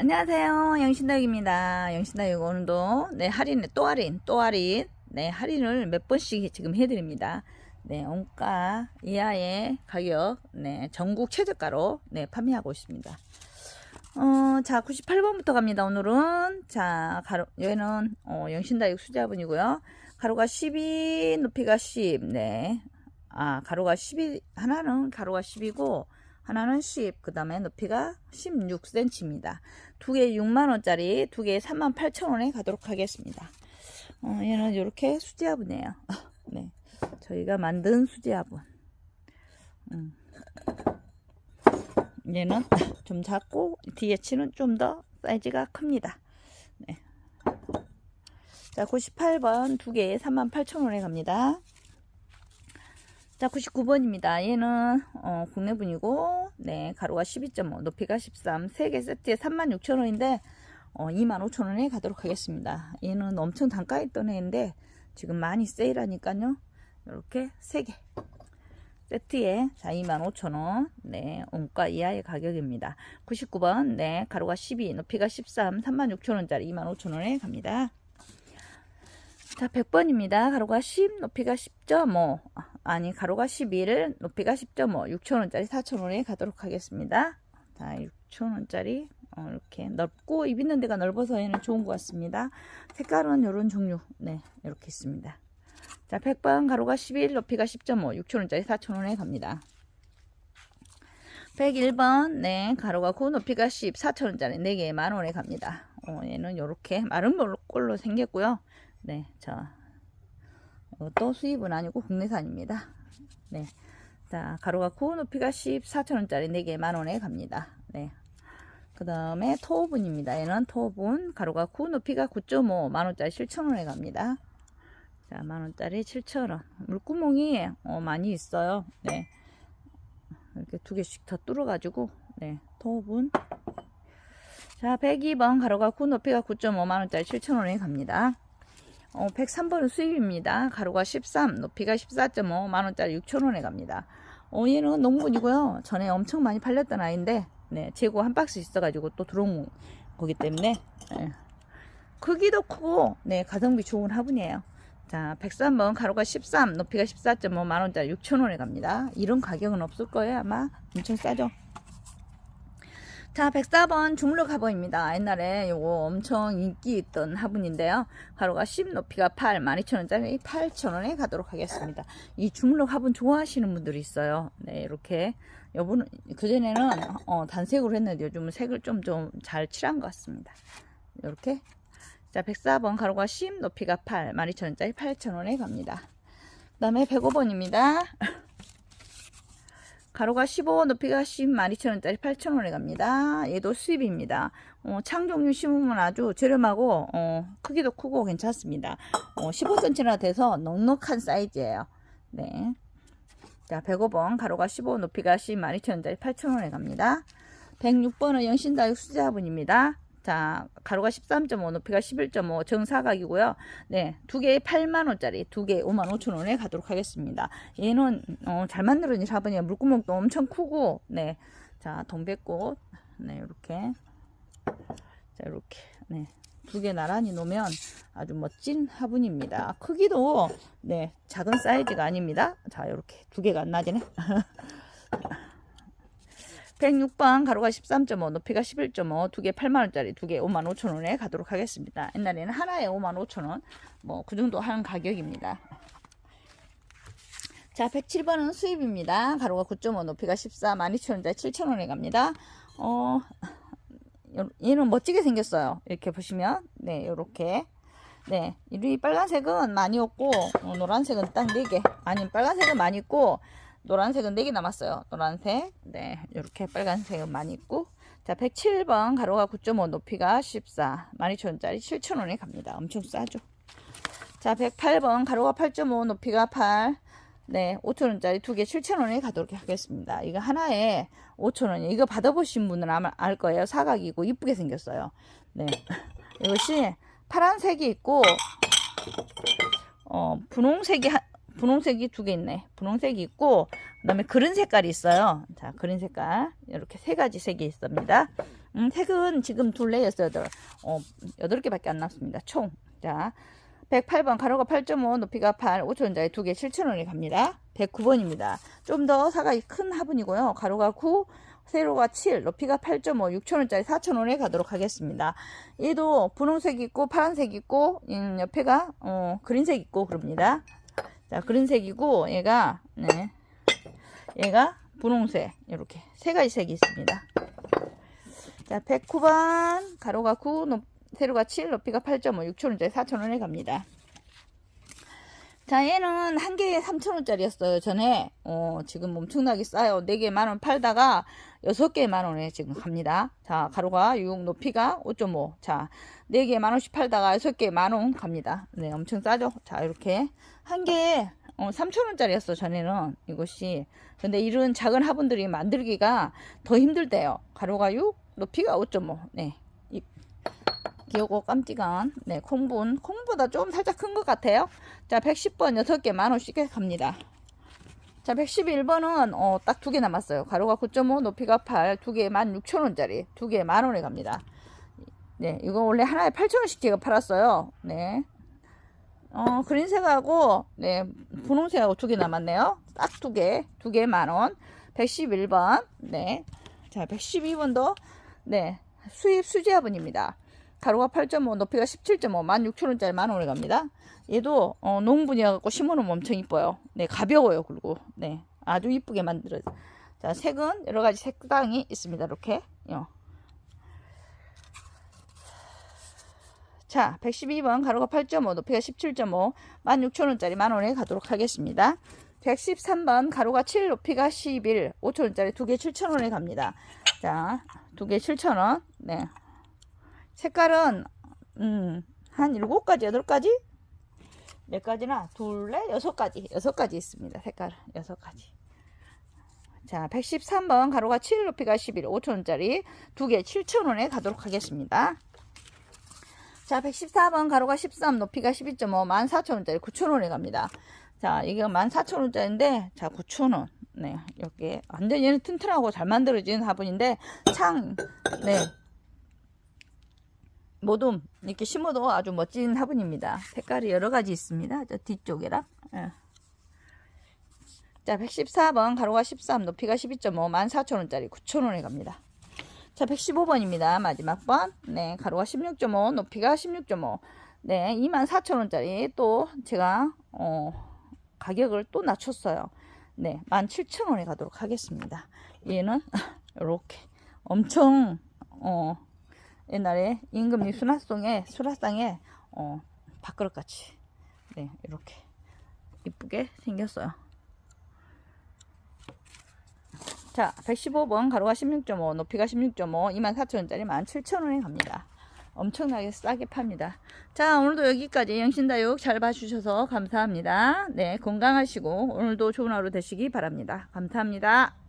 안녕하세요. 영신다육입니다. 영신다육 오늘도 네 할인 또 할인 또 할인 네 할인을 몇 번씩 지금 해드립니다. 네 원가 이하의 가격 네 전국 최저가로 네 판매하고 있습니다. 어, 자 98번부터 갑니다. 오늘은 자 가로 여기는 어, 영신다육 수자분이고요. 가로가 12 높이가 10 네. 아 가로가 12 하나는 가로가 10이고 하나는 10, 그 다음에 높이가 16cm입니다. 두 개 6만원짜리, 두 개 38,000원에 가도록 하겠습니다. 어, 얘는 이렇게 수제화분이에요. 네. 저희가 만든 수제화분. 음. 얘는 좀 작고, 뒤에 치는 좀 더 사이즈가 큽니다. 네. 자, 98번 두 개에 38,000원에 갑니다. 자, 99번입니다. 얘는 어, 국내분이고 네, 가로가 12.5, 높이가 13, 3개 세트에 36,000원인데 어, 25,000원에 가도록 하겠습니다. 얘는 엄청 단가에 있던 애인데 지금 많이 세일하니까요. 이렇게 3개 세트에 자 25,000원 네, 원가 이하의 가격입니다. 99번 네, 가로가 12, 높이가 13, 36,000원짜리 25,000원에 갑니다. 자, 100번입니다. 가로가 10, 높이가 10.5. 아니, 가로가 11, 높이가 10.5. 6,000원짜리 4,000원에 가도록 하겠습니다. 자, 6,000원짜리. 어, 이렇게 넓고, 입 있는 데가 넓어서 얘는 좋은 것 같습니다. 색깔은 이런 종류. 네, 이렇게 있습니다. 자, 100번 가로가 11, 높이가 10.5. 6,000원짜리 4,000원에 갑니다. 101번, 네, 가로가 9, 높이가 10, 4,000원짜리 4개에 만원에 갑니다. 어, 얘는 이렇게 마른 꼴로 생겼고요. 네, 자, 이것도 수입은 아니고 국내산입니다. 네, 자, 가로가 9, 높이가 10, 4천원짜리 4개 만원에 갑니다. 네, 그 다음에 토분입니다. 얘는 토분, 가로가 9, 높이가 9.5, 만원짜리 7천원에 갑니다. 자, 만원짜리 7천원. 물구멍이 어, 많이 있어요. 네, 이렇게 두 개씩 더 뚫어가지고, 네, 토분. 자, 102번 가로가 9, 높이가 9.5만원짜리 7천원에 갑니다. 어, 103번은 수입입니다. 가로가 13, 높이가 14.5 만원짜리 6천원에 갑니다. 어, 얘는 농분이고요. 전에 엄청 많이 팔렸던 아이인데, 네, 재고 한 박스 있어가지고 또 들어온 거기 때문에, 네. 크기도 크고, 네, 가성비 좋은 화분이에요. 자, 103번 가로가 13, 높이가 14.5 만원짜리 6천원에 갑니다. 이런 가격은 없을 거예요, 아마. 엄청 싸죠? 자, 104번 주물럭 화분입니다. 옛날에 요거 엄청 인기 있던 화분인데요. 가로가 10, 높이가 8, 12,000원짜리 8,000원에 가도록 하겠습니다. 이 주물럭 화분 좋아하시는 분들이 있어요. 네, 이렇게. 여분은, 그전에는, 어, 단색으로 했는데 요즘은 색을 좀, 좀 잘 칠한 것 같습니다. 이렇게. 자, 104번 가로가 10, 높이가 8, 12,000원짜리 8,000원에 갑니다. 그 다음에 105번입니다. 가로가 15, 높이가 10, 12,000원짜리 8,000원에 갑니다. 얘도 수입입니다. 어, 창 종류 심으면 아주 저렴하고 어, 크기도 크고 괜찮습니다. 어, 15cm나 돼서 넉넉한 사이즈예요. 네. 자, 105번 가로가 15, 높이가 10, 12,000원짜리 8,000원에 갑니다. 106번은 영신다육 수자분입니다. 자, 가로가 13.5, 높이가 11.5 정사각이고요. 네, 두 개에 8만원짜리, 두 개에 5만 5천원에 가도록 하겠습니다. 얘는 어, 잘 만들어진 사본이에요. 물구멍도 엄청 크고, 네, 자, 동백꽃, 네, 이렇게, 자, 이렇게, 네, 두 개 나란히 놓으면 아주 멋진 화분입니다. 크기도 네, 작은 사이즈가 아닙니다. 자, 이렇게 두 개가 안 나지네. 106번 가로가 13.5 높이가 11.5 두 개 8만원짜리 두 개 5만 5천원에 가도록 하겠습니다. 옛날에는 하나에 5만 5천원 뭐 그 정도 하는 가격입니다. 자 107번은 수입입니다. 가로가 9.5 높이가 14 12,000원짜리 7천원에 갑니다. 어 얘는 멋지게 생겼어요. 이렇게 보시면. 네 요렇게. 네, 이 빨간색은 많이 없고 어, 노란색은 딱 4개. 아니 빨간색은 많이 있고 노란색은 4개 남았어요. 노란색. 네. 이렇게 빨간색은 많이 있고. 자, 107번 가로가 9.5 높이가 14. 12,000원짜리 7,000원에 갑니다. 엄청 싸죠. 자, 108번 가로가 8.5 높이가 8. 네, 5,000원짜리 두 개 7,000원에 가도록 하겠습니다. 이거 하나에 5,000원이에요. 이거 받아보신 분은 아마 알 거예요. 사각이고 이쁘게 생겼어요. 네. 이것이 파란색이 있고, 어, 분홍색이 한, 분홍색이 두 개 있네. 분홍색이 있고, 그 다음에 그린 색깔이 있어요. 자, 그린 색깔. 이렇게 세 가지 색이 있습니다. 음, 색은 지금 둘레 여섯 여덟, 어, 여덟 개밖에 안 남습니다. 총. 자, 108번 가로가 8.5, 높이가 8, 5천원짜리 두 개 7천원이 갑니다. 109번입니다. 좀 더 사각이 큰 화분이고요. 가로가 9, 세로가 7, 높이가 8.5, 6천원짜리 4천원에 가도록 하겠습니다. 얘도 분홍색 있고 파란색 있고 음, 옆에가 어, 그린색 있고 그럽니다. 자, 그린색이고 얘가 네. 얘가 분홍색 이렇게 세 가지 색이 있습니다. 자, 109번 가로가 9, 높, 세로가 7, 높이가 8.5, 6천원짜리 4천원에 갑니다. 자, 얘는 한 개에 3천원짜리였어요. 전에 어, 지금 엄청나게 싸요. 4개 만원 팔다가 6개 만원에 지금 갑니다. 자, 가로가 6, 높이가 5.5. 자, 4개 만원씩 팔다가 6개 만원 갑니다. 네, 엄청 싸죠? 자, 이렇게 한 개에 어, 3천원짜리였어, 전에는 이것이. 근데 이런 작은 화분들이 만들기가 더 힘들대요. 가로가 6, 높이가 5.5. 네. 이 귀엽고 깜찍한 네, 콩분. 콩보다 좀 살짝 큰 것 같아요. 자, 110번 6개 만원씩 갑니다. 자, 111번은 어, 딱 두 개 남았어요. 가로가 9.5, 높이가 8, 두 개에 16,000원짜리. 두 개에 만원에 갑니다. 네, 이거 원래 하나에 8,000원씩 제가 팔았어요. 네. 어, 그린색하고, 네, 분홍색하고 두 개 남았네요. 딱 두 개, 두 개 만원. 111번, 네. 자, 112번도, 네, 수입 수제화분입니다. 가로가 8.5, 높이가 17.5, 16,000원짜리 만원에 갑니다. 얘도, 어, 농분이어갖고 심어놓으면 엄청 이뻐요. 네, 가벼워요, 그리고. 네, 아주 이쁘게 만들어요. 자, 색은 여러 가지 색상이 있습니다. 이렇게. 요. 자, 112번 가로가 8.5, 높이가 17.5, 16,000원짜리 만원에 가도록 하겠습니다. 113번 가로가 7, 높이가 11, 5,000원짜리 두 개 7,000원에 갑니다. 자, 두 개 7,000원. 네. 색깔은 음, 한 7가지, 8가지? 몇 가지나? 둘, 넷, 여섯 가지. 여섯 가지 있습니다. 색깔 여섯 가지. 자, 113번 가로가 7, 높이가 11, 5,000원짜리 두 개 7,000원에 가도록 하겠습니다. 자, 114번 가로가 13, 높이가 12.5, 14,000원짜리 9,000원에 갑니다. 자, 이게 14,000원짜리인데, 자, 9,000원. 네, 이렇게 완전 얘는 튼튼하고 잘 만들어진 화분인데, 창, 네. 모둠, 이렇게 심어도 아주 멋진 화분입니다. 색깔이 여러 가지 있습니다. 저 뒤쪽에랑. 예. 자, 114번 가로가 13, 높이가 12.5, 14,000원짜리 9,000원에 갑니다. 자, 115번입니다. 마지막 번. 네, 가로가 16.5, 높이가 16.5. 네, 24,000원짜리 또 제가 어, 가격을 또 낮췄어요. 네, 17,000원에 가도록 하겠습니다. 얘는 이렇게 엄청 어, 옛날에 임금님 수납송에 수납상에 어, 밥그릇 같이 네, 이렇게 이쁘게 생겼어요. 자, 115번 가로가 16.5, 높이가 16.5, 24,000원짜리 17,000원에 갑니다. 엄청나게 싸게 팝니다. 자, 오늘도 여기까지 영신다육 잘 봐주셔서 감사합니다. 네, 건강하시고 오늘도 좋은 하루 되시기 바랍니다. 감사합니다.